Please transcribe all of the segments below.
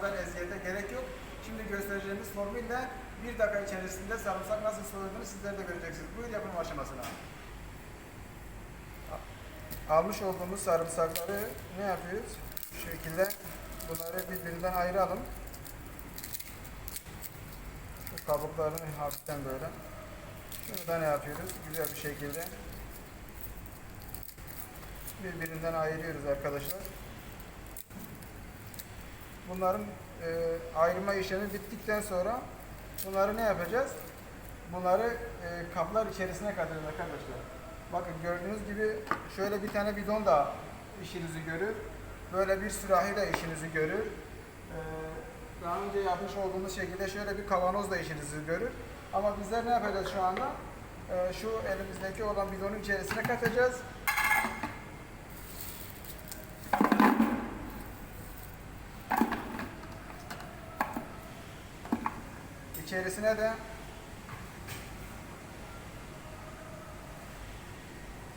kadar eziyete gerek yok. Şimdi göstereceğimiz formülle bir dakika içerisinde sarımsak nasıl soyulduğunu sizler de göreceksiniz. Buyur yapım aşamasına. Almış olduğumuz sarımsakları ne yapıyoruz? Şu şekilde bunları birbirinden ayıralım. Şu kabuklarını hafiften böyle. Şunu da ne yapıyoruz? Güzel bir şekilde birbirinden ayırıyoruz arkadaşlar. Bunların e, ayırma işlemi bittikten sonra bunları ne yapacağız? Bunları e, kaplar içerisine katacağız arkadaşlar. Bakın gördüğünüz gibi şöyle bir tane bidon da işinizi görür. Böyle bir sürahi de işinizi görür. E, daha önce yapmış olduğumuz şekilde şöyle bir kavanoz da işinizi görür. Ama bizler ne yapacağız şu anda? E, şu elimizdeki olan bidonun içerisine katacağız. İçerisine de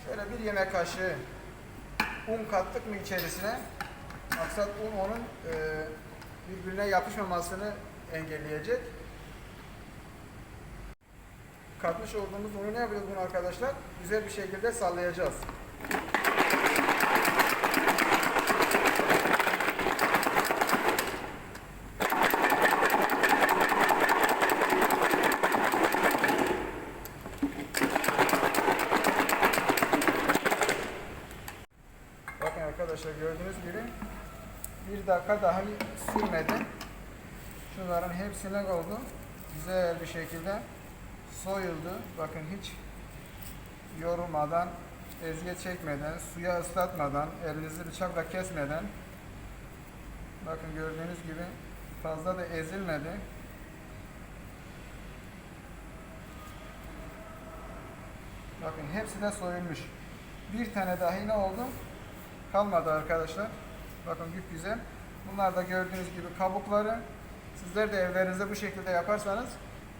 şöyle bir yemek kaşığı un kattık mı içerisine maksat un onun e, birbirine yapışmamasını engelleyecek. Katmış olduğumuz unu ne yapıyoruz bunu arkadaşlar? Güzel bir şekilde sallayacağız. Bakın arkadaşlar gördüğünüz gibi bir dakika daha sürmedi. Şunların hepsine oldu. Güzel bir şekilde soyuldu. Bakın hiç yorulmadan, eziyet çekmeden, suya ıslatmadan, elinizi bıçakla kesmeden bakın gördüğünüz gibi fazla da ezilmedi. Bakın hepsi de soyulmuş. Bir tane dahi ne oldu? Kalmadı arkadaşlar. Bakın güzel. Bunlar da gördüğünüz gibi kabukları. Sizler de evlerinizde bu şekilde yaparsanız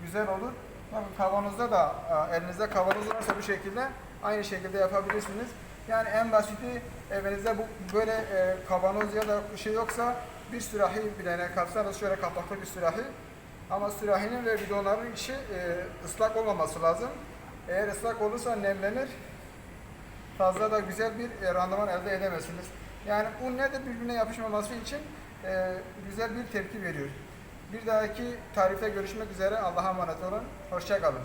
güzel olur. Bakın kavanozda da e, elinizde kavanoz varsa bu şekilde aynı şekilde yapabilirsiniz. Yani en basiti evinizde bu böyle e, kavanoz ya da bir şey yoksa bir sürahi bile katsanız şöyle kapaklı bir sürahi. Ama sürahinin ve bidonların içi e, ıslak olmaması lazım. Eğer ıslak olursa nemlenir. Fazla da güzel bir e, randıman elde edemezsiniz. Yani un nedir birbirine yapışmaması için e, güzel bir tepki veriyor. Bir dahaki tarifte görüşmek üzere. Allah'a emanet olun. Hoşça kalın.